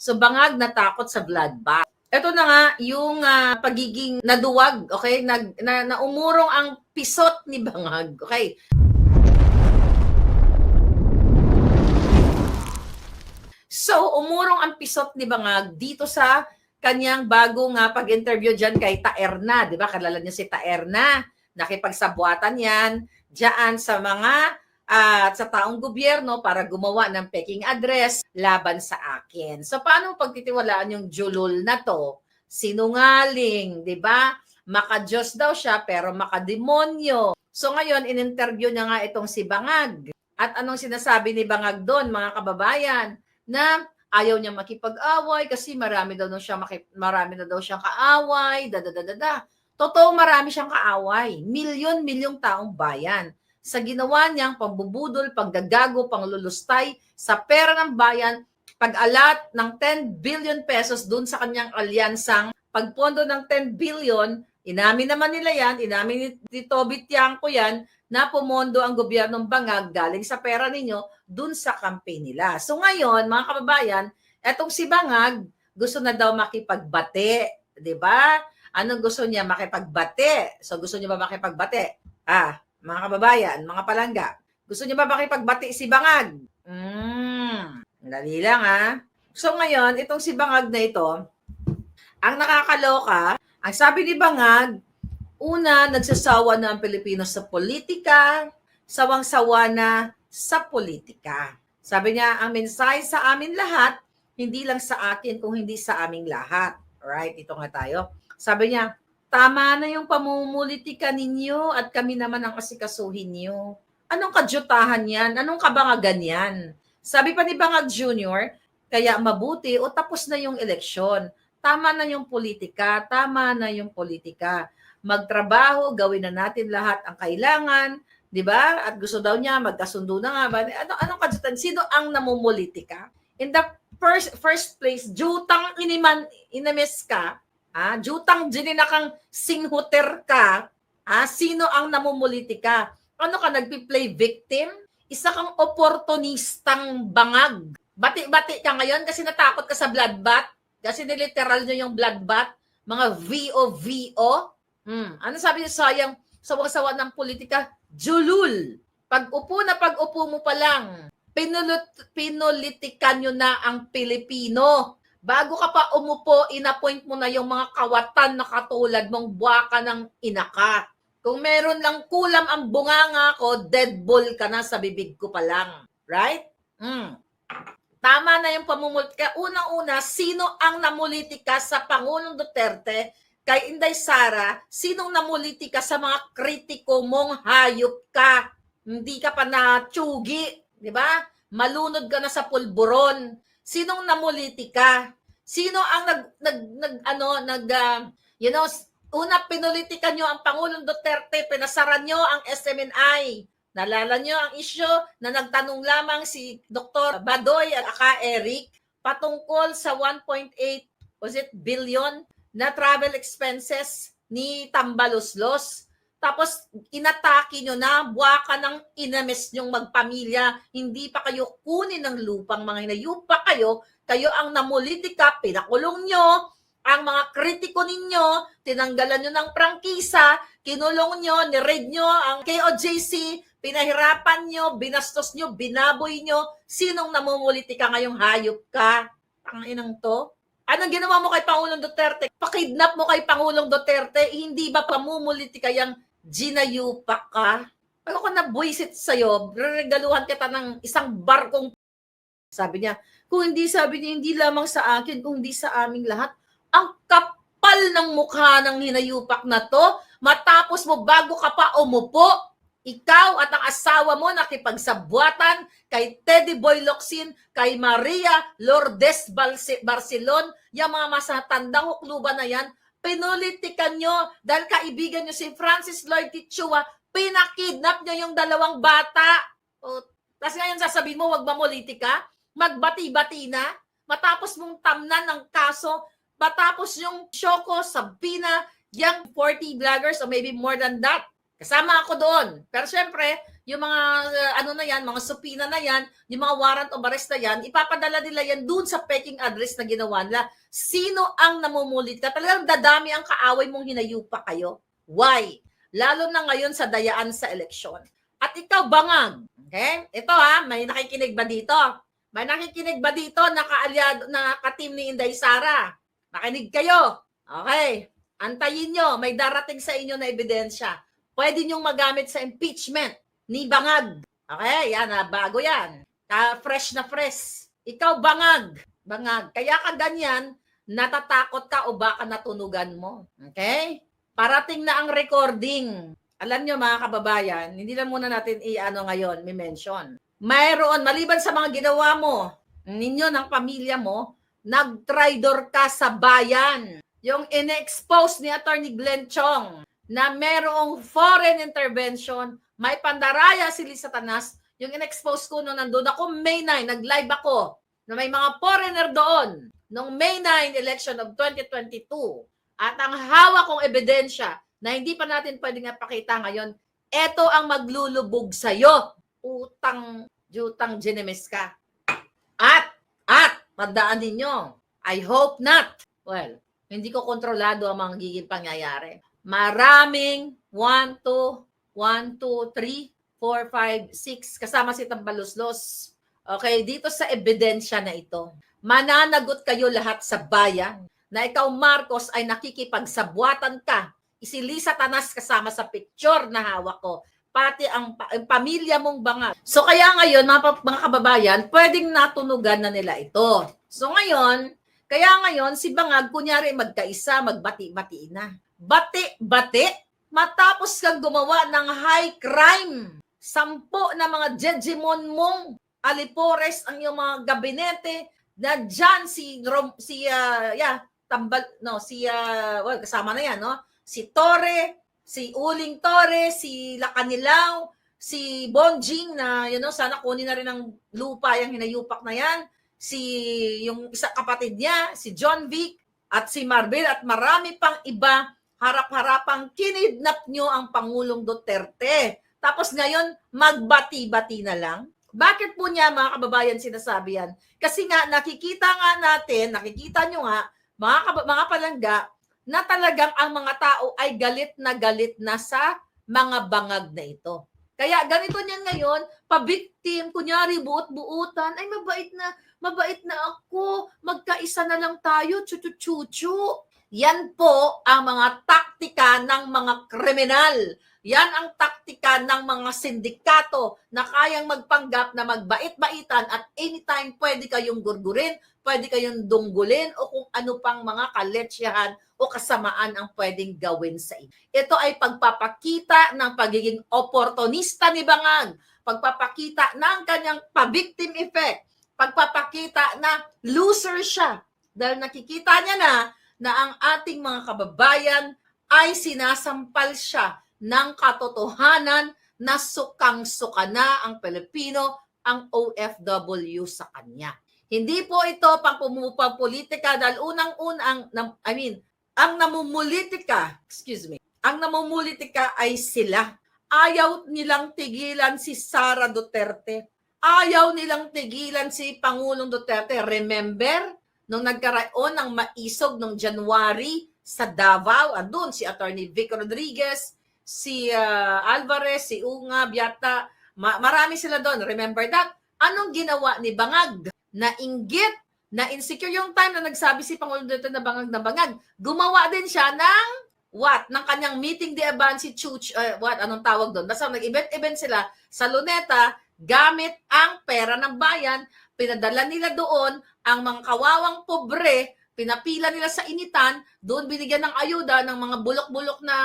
So bangag natakot sa bloodbath. Ito na nga yung ah, pagiging naduwag, okay? Nag, na, naumurong ang pisot ni Bangag, okay? So, umurong ang pisot ni Bangag dito sa kanyang bago nga pag-interview dyan kay Taerna. Di ba? Kalala niyo si Taerna. Nakipagsabuatan yan dyan sa mga at sa taong gobyerno para gumawa ng peking address laban sa akin. So paano pagtitiwalaan yung julul na to? Sinungaling, 'di ba? Maka-Diyos daw siya pero makademonyo. So ngayon in-interview niya nga itong si Bangag. At anong sinasabi ni Bangag doon, mga kababayan, na ayaw niya makipag-away kasi marami daw daw siya makip, marami na daw siyang kaaway, da da da da da. Totoo marami siyang kaaway. Milyon-milyong taong bayan sa ginawa niyang pambubudol, paggagago, panglulustay sa pera ng bayan, pag-alat ng 10 billion pesos dun sa kanyang alyansang pagpondo ng 10 billion, inamin naman nila yan, inamin ni, ni Toby Tiangco yan, na pumondo ang gobyernong bangag galing sa pera ninyo dun sa campaign nila. So ngayon, mga kababayan, etong si Bangag, gusto na daw makipagbate, di ba? Anong gusto niya? Makipagbate. So gusto niya ba makipagbate? Ah, mga kababayan, mga palangga, gusto niyo ba makipagbati si Bangag? Hmm, dali lang ah. So ngayon, itong si Bangag na ito, ang nakakaloka, ang sabi ni Bangag, una, nagsasawa na ang Pilipino sa politika, sawang-sawa na sa politika. Sabi niya, ang mensahe sa amin lahat, hindi lang sa akin kung hindi sa aming lahat. Alright, ito nga tayo. Sabi niya, Tama na yung pamumulitika ninyo at kami naman ang asikasuhin niyo. Anong kadyutahan yan? Anong kabangagan yan? Sabi pa ni Bangag Jr., kaya mabuti o tapos na yung eleksyon. Tama na yung politika, tama na yung politika. Magtrabaho, gawin na natin lahat ang kailangan, di ba? At gusto daw niya, magkasundo na nga ba? Ano, anong kadyutan? Sino ang namumulitika? In the first first place, jutang iniman, inamis ka, Ah, jutang jininakang singhuter ka. Ah, sino ang namumulitika? Ano ka nagpi-play victim? Isa kang oportunistang bangag. Bati-bati ka ngayon kasi natakot ka sa bloodbath. Kasi niliteral nyo yung bloodbath. Mga VO-VO. Hmm. Ano sabi niyo sayang sawa-sawa ng politika? Julul. Pag upo na pag upo mo pa lang, pinulit, pinolitikan nyo na ang Pilipino bago ka pa umupo, inappoint mo na yung mga kawatan na katulad mong buwaka ng inaka. Kung meron lang kulam ang bunganga ko, dead ball ka na sa bibig ko pa lang. Right? Mm. Tama na yung pamumulitika. Unang-una, sino ang namulitika sa Pangulong Duterte kay Inday Sara? Sinong namulitika sa mga kritiko mong hayop ka? Hindi ka pa na-tsugi, di ba? Malunod ka na sa pulburon Sinong namulitika? Sino ang nag nag, nag ano nag uh, you know una pinolitikan nyo ang Pangulong Duterte, pinasaran nyo ang SMNI. Nalala nyo ang isyo na nagtanong lamang si Dr. Badoy at aka Eric patungkol sa 1.8 was it billion na travel expenses ni Tambaloslos. Tapos inatake nyo na, buwaka ng inames nyong magpamilya, hindi pa kayo kunin ng lupang mga hinayupa kayo, kayo ang namulitika, pinakulong nyo, ang mga kritiko ninyo, tinanggalan nyo ng prangkisa, kinulong nyo, niread nyo ang KOJC, pinahirapan nyo, binastos nyo, binaboy nyo, sinong namumulitika ngayong hayop ka? Ang inang to? Anong ginawa mo kay Pangulong Duterte? Pakidnap mo kay Pangulong Duterte, hindi ba pamumulitika yung ginayupak ka. Ano ka na buisit sa'yo, regaluhan kita ng isang barkong sabi niya, kung hindi sabi niya, hindi lamang sa akin, kung hindi sa aming lahat, ang kapal ng mukha ng hinayupak na to, matapos mo bago ka pa umupo, ikaw at ang asawa mo nakipagsabuatan kay Teddy Boy Locsin, kay Maria Lourdes Barcelon, yung mga masatandang hukluban na yan, pinulitikan nyo dahil kaibigan nyo si Francis Lloyd Tichua, pinakidnap nyo yung dalawang bata. O, tapos ngayon sasabihin mo, wag mamulitika, magbati-bati na, matapos mong tamnan ng kaso, matapos yung Shoko, Sabina, yung 40 vloggers or maybe more than that. Kasama ako doon. Pero syempre, yung mga uh, ano na yan, mga supina na yan, yung mga warrant of arrest na yan, ipapadala nila yan dun sa peking address na ginawa nila. Sino ang namumulit ka? Talagang dadami ang kaaway mong hinayupa kayo. Why? Lalo na ngayon sa dayaan sa eleksyon. At ikaw, bangag. Okay? Ito ha, may nakikinig ba dito? May nakikinig ba dito na kaalyado, na ka-team ni Inday Sara? Nakinig kayo. Okay. Antayin nyo, may darating sa inyo na ebidensya. Pwede nyong magamit sa impeachment ni Bangag. Okay, yan na, bago yan. Ka fresh na fresh. Ikaw, Bangag. Bangag. Kaya ka ganyan, natatakot ka o baka natunugan mo. Okay? Parating na ang recording. Alam nyo mga kababayan, hindi lang muna natin i-ano ngayon, may mention. Mayroon, maliban sa mga ginawa mo, ninyo ng pamilya mo, nag-tridor ka sa bayan. Yung in-expose ni Attorney Glenn Chong na merong foreign intervention, may pandaraya si Lisa yung in-expose ko nung nandun ako, May 9, nag-live ako, na may mga foreigner doon, nung May 9 election of 2022. At ang hawak kong ebidensya na hindi pa natin pwedeng ipakita ngayon, eto ang maglulubog sa'yo. Utang, jutang ginemes ka. At, at, tandaan ninyo, I hope not. Well, hindi ko kontrolado ang mga giging pangyayari. Maraming 1, 2, 1, 2, 3, 4, 5, 6, kasama si Tambaluslos. Okay, dito sa ebidensya na ito, mananagot kayo lahat sa bayan na ikaw, Marcos, ay nakikipagsabwatan ka. Isilisa tanas kasama sa picture na hawak ko pati ang, ang pamilya mong bangag. So kaya ngayon, mga, mga kababayan, pwedeng natunugan na nila ito. So ngayon, kaya ngayon, si Bangag, kunyari magkaisa, magbati-bati na. Bati-bati, matapos kang gumawa ng high crime, sampo na mga jejemon mong alipores ang iyong mga gabinete, na dyan si, Rom, si, ah, yeah, tambal, no, si, ah, well, kasama na yan, no? Si Torre, si Uling Torre, si Lacanilaw, si Bonjing na, you know, sana kunin na rin ng lupa yung hinayupak na yan, si yung isa kapatid niya, si John Vic, at si Marvel at marami pang iba harap-harapang kinidnap nyo ang Pangulong Duterte. Tapos ngayon, magbati-bati na lang. Bakit po niya mga kababayan sinasabi yan? Kasi nga nakikita nga natin, nakikita nyo nga, mga, mga palangga, na talagang ang mga tao ay galit na galit na sa mga bangag na ito. Kaya ganito niyan ngayon, pabiktim, kunyari buot-buutan, ay mabait na, mabait na ako, magkaisa na lang tayo, chuchu-chuchu. Yan po ang mga taktika ng mga kriminal. Yan ang taktika ng mga sindikato na kayang magpanggap na magbait-baitan at anytime pwede kayong gurgurin, pwede kayong dunggulin o kung ano pang mga kaletsyahan o kasamaan ang pwedeng gawin sa inyo. Ito ay pagpapakita ng pagiging oportunista ni Bangag, pagpapakita ng kanyang pa-victim effect, pagpapakita na loser siya dahil nakikita niya na na ang ating mga kababayan ay sinasampal siya ng katotohanan na sukang-suka na ang Pilipino, ang OFW sa kanya. Hindi po ito pang pumupang politika dahil unang-una ang nam- I mean, ang namumulitika, excuse me, ang namumulitika ay sila. Ayaw nilang tigilan si Sara Duterte. Ayaw nilang tigilan si Pangulong Duterte. Remember, nung nagkaroon ng maisog nung January sa Davao, andun si Attorney Vic Rodriguez, si ah, Alvarez, si Unga, Biata, ma- marami sila doon. Remember that? Anong ginawa ni Bangag? Na inggit, na insecure yung time na nagsabi si Pangulong Duterte na bangag na bangag. Gumawa din siya ng what? Ng kanyang meeting de Aban si Chuch, uh, what? Anong tawag doon? Basta nag-event-event sila sa Luneta gamit ang pera ng bayan. Pinadala nila doon ang mga kawawang pobre, pinapila nila sa initan, doon binigyan ng ayuda ng mga bulok-bulok na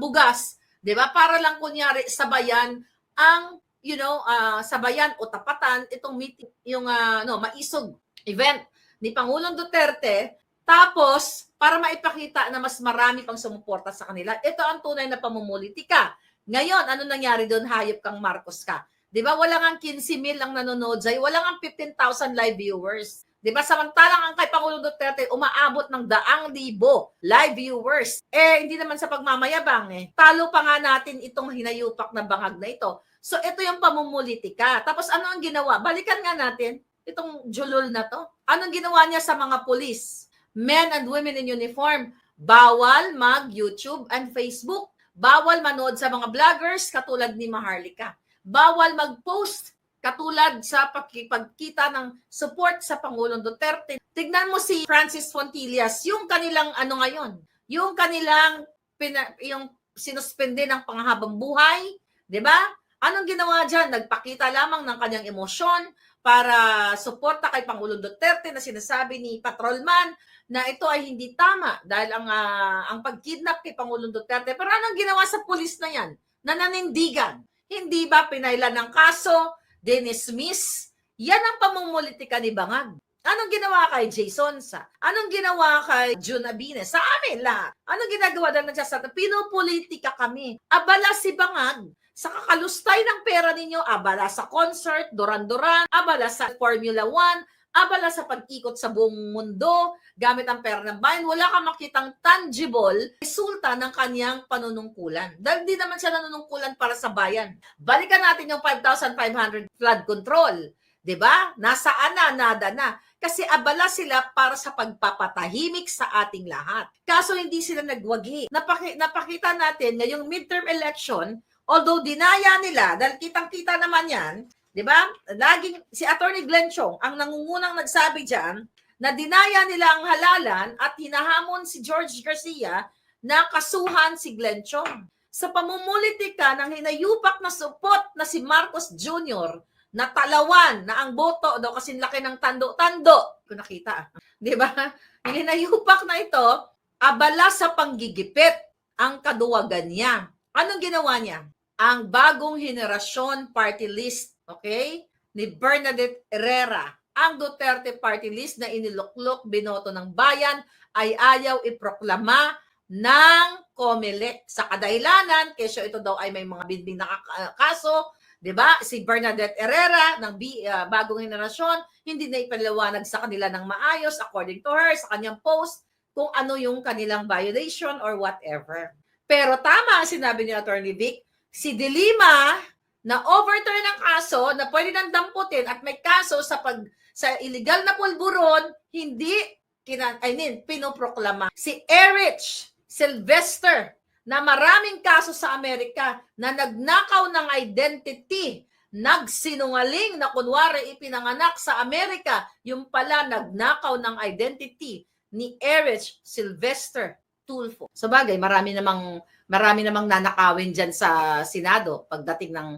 bugas, 'di ba? Para lang kunyari sabayan ang you know, ah, sabayan o tapatan itong meeting yung ah, no, maisog event ni Pangulong Duterte tapos para maipakita na mas marami pang sumuporta sa kanila. Ito ang tunay na pamumulitika. Ngayon, ano nangyari doon? Hayop kang Marcos ka. 'Di ba? Wala nga 15 mil ang nanonood sa'yo. Wala nga 15,000 live viewers. 'Di ba? Samantalang ang kay Pangulong Duterte umaabot ng daang libo live viewers. Eh hindi naman sa pagmamayabang eh. Talo pa nga natin itong hinayupak na bangag na ito. So ito yung pamumulitika. Tapos ano ang ginawa? Balikan nga natin itong julol na to. Anong ginawa niya sa mga pulis? Men and women in uniform. Bawal mag-YouTube and Facebook. Bawal manood sa mga vloggers katulad ni Maharlika. Bawal mag-post katulad sa pagki- pagkita ng support sa Pangulong Duterte. Tignan mo si Francis Fontillas, yung kanilang ano ngayon, yung kanilang pina, yung sinuspende ng panghabang buhay, 'di ba? Anong ginawa diyan? Nagpakita lamang ng kanyang emosyon para suporta kay Pangulong Duterte na sinasabi ni Patrolman na ito ay hindi tama dahil ang ah, ang pagkidnap kay Pangulong Duterte. Pero anong ginawa sa pulis na 'yan? Na nanindigan. Hindi ba pinailan ng kaso, dinismiss? Yan ang pamumulitika ni Bangag. Anong ginawa kay Jason sa? Anong ginawa kay June Abine? Sa amin lahat. Anong ginagawa dahil nagsasata? Pinopolitika kami. Abala si Bangag sa kakalustay ng pera ninyo, abala sa concert, duran-duran, abala sa Formula 1, abala sa pag-ikot sa buong mundo, gamit ang pera ng bayan, wala kang makitang tangible resulta ng kanyang panunungkulan. Dahil di naman siya nanunungkulan para sa bayan. Balikan natin yung 5,500 flood control. 'Di ba? Nasaan na, nada na. Kasi abala sila para sa pagpapatahimik sa ating lahat. Kaso hindi sila nagwagi. Napaki, napakita natin ngayong midterm election, although dinaya nila, dahil kitang-kita naman yan, di ba? Laging, si Attorney Glenn Chong, ang nangungunang nagsabi dyan, na dinaya nila ang halalan at hinahamon si George Garcia na kasuhan si Glenn Chong. Sa pamumulitika ng hinayupak na supot na si Marcos Jr., na talawan na ang boto daw kasi laki ng tando-tando. Kung nakita, di ba? Yung hinayupak na ito, abala sa panggigipit ang kaduwagan niya. Anong ginawa niya? Ang bagong henerasyon party list, okay? Ni Bernadette Herrera. Ang Duterte party list na iniluklok binoto ng bayan ay ayaw iproklama ng COMELEC sa kadahilanan kesyo ito daw ay may mga binbing na ka- kaso 'di ba? Si Bernadette Herrera ng B, ah, bagong henerasyon hindi na ipaliwanag sa kanila ng maayos according to her sa kanyang post kung ano yung kanilang violation or whatever. Pero tama ang sinabi ni Attorney Vic, si Dilima na overturn ng kaso na pwede nang damputin at may kaso sa pag sa illegal na pulburon, hindi kina, I mean, pinoproklama. Si Erich Sylvester na maraming kaso sa Amerika na nagnakaw ng identity, nagsinungaling na kunwari ipinanganak sa Amerika, yung pala nagnakaw ng identity ni Erich Sylvester Tulfo. Sa bagay, marami namang marami namang nanakawin diyan sa Senado pagdating ng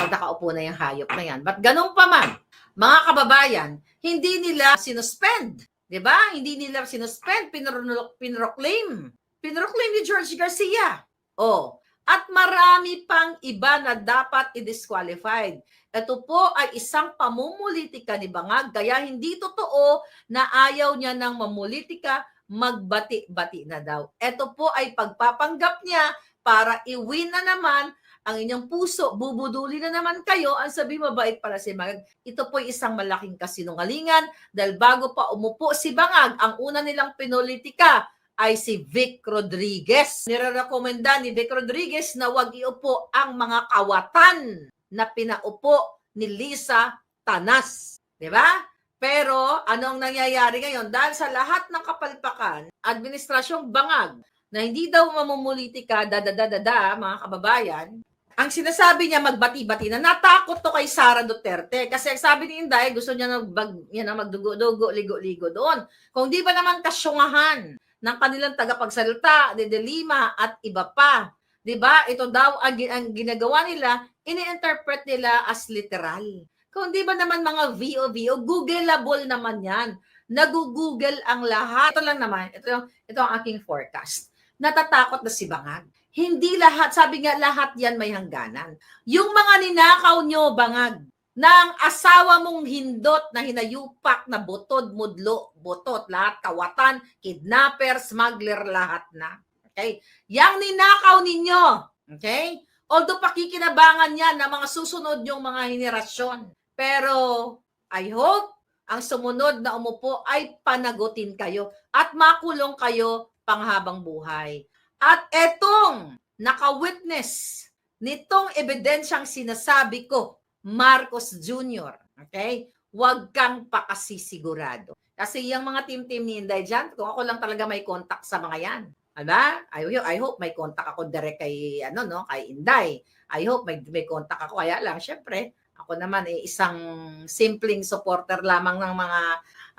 pag nakaupo na yung hayop na yan. But ganun pa man, mga kababayan, hindi nila sinuspend. 'Di ba? Hindi nila sinuspend, pinro- pinroclaim. Pinroclaim ni George Garcia. Oh, at marami pang iba na dapat i-disqualified. Ito po ay isang pamumulitika ni Bangag, kaya hindi totoo na ayaw niya ng mamulitika, magbati-bati na daw. Ito po ay pagpapanggap niya para i-win na naman ang inyong puso, bubuduli na naman kayo, ang sabi mabait para si Bangag. Ito po isang malaking kasinungalingan dahil bago pa umupo si Bangag, ang una nilang pinulitika ay si Vic Rodriguez. Nirerekomenda ni Vic Rodriguez na wag iupo ang mga kawatan na pinaupo ni Lisa Tanas. Di ba? Pero ano ang nangyayari ngayon? Dahil sa lahat ng kapalpakan, administrasyong bangag na hindi daw mamumulitika, dadadadada, mga kababayan, ang sinasabi niya magbati-bati na natakot to kay Sara Duterte kasi sabi ni Inday gusto niya na, bag, niya na magdugo-dugo, ligo-ligo doon. Kung di ba naman kasyungahan ng kanilang tagapagsalita, de, de Lima at iba pa. 'Di ba? Ito daw ang, ang ginagawa nila, ini-interpret nila as literal. Kung di ba naman mga VO-VO, Googleable naman 'yan. Nagugoogle ang lahat. Ito lang naman, ito, ito ang aking forecast. Natatakot na si Bangag. Hindi lahat, sabi nga lahat yan may hangganan. Yung mga ninakaw nyo, Bangag, ng asawa mong hindot na hinayupak na butod, mudlo, butot, lahat, kawatan, kidnapper, smuggler, lahat na. Okay? Yang ninakaw ninyo, okay? Although pakikinabangan yan ng mga susunod yung mga henerasyon. Pero I hope ang sumunod na umupo ay panagutin kayo at makulong kayo panghabang buhay. At etong naka-witness nitong ebidensyang sinasabi ko, Marcos Jr., okay? Huwag kang pakasisigurado. Kasi yung mga team-team ni Inday dyan, kung ako lang talaga may contact sa mga yan. Aba? I, hope- I hope may contact ako direct kay, ano, no, kay Inday. I hope may, may contact ako. Kaya lang, syempre, ako naman eh, isang simpleng supporter lamang ng mga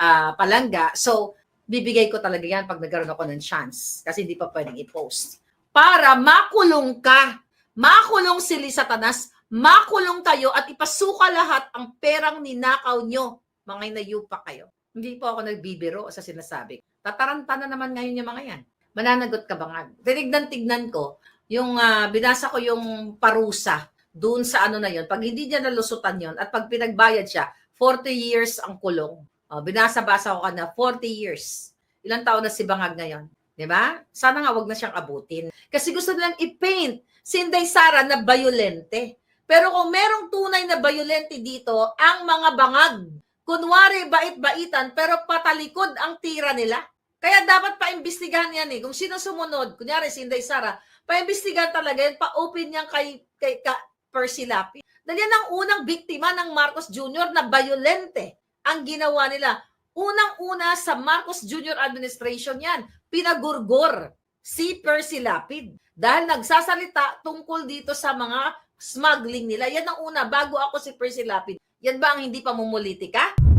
ah, palangga. So, bibigay ko talaga yan pag nagkaroon ako ng chance. Kasi hindi pa pwedeng i-post. Para makulong ka. Makulong si Lisa Tanas. Makulong kayo at ipasuka lahat ang perang ninakaw nyo. Mga inayupa kayo. Hindi po ako nagbibiro sa sinasabi. Tataranta na naman ngayon yung mga yan. Mananagot ka ba nga? Tinignan-tignan ko, yung ah, binasa ko yung parusa doon sa ano na yon. Pag hindi niya nalusutan yon at pag pinagbayad siya, 40 years ang kulong. Oh, binasa-basa ko kana 40 years. Ilang taon na si Bangag ngayon? 'Di ba? Sana nga wag na siyang abutin. Kasi gusto nilang i-paint si Inday Sara na bayolente. Pero kung merong tunay na bayolente dito, ang mga bangag. Kunwari bait-baitan pero patalikod ang tira nila. Kaya dapat paimbestigahan yan eh. Kung sino sumunod, kunyari si Inday Sara, paimbestigahan talaga yan, pa-open yan kay, kay ka, Percy Lapid. Dahil yan ang unang biktima ng Marcos Jr. na bayolente ang ginawa nila. Unang-una sa Marcos Jr. administration yan, pinagurgor si Percy Lapid. Dahil nagsasalita tungkol dito sa mga smuggling nila. Yan ang una, bago ako si Percy Lapid. Yan ba ang hindi pa mumulitika?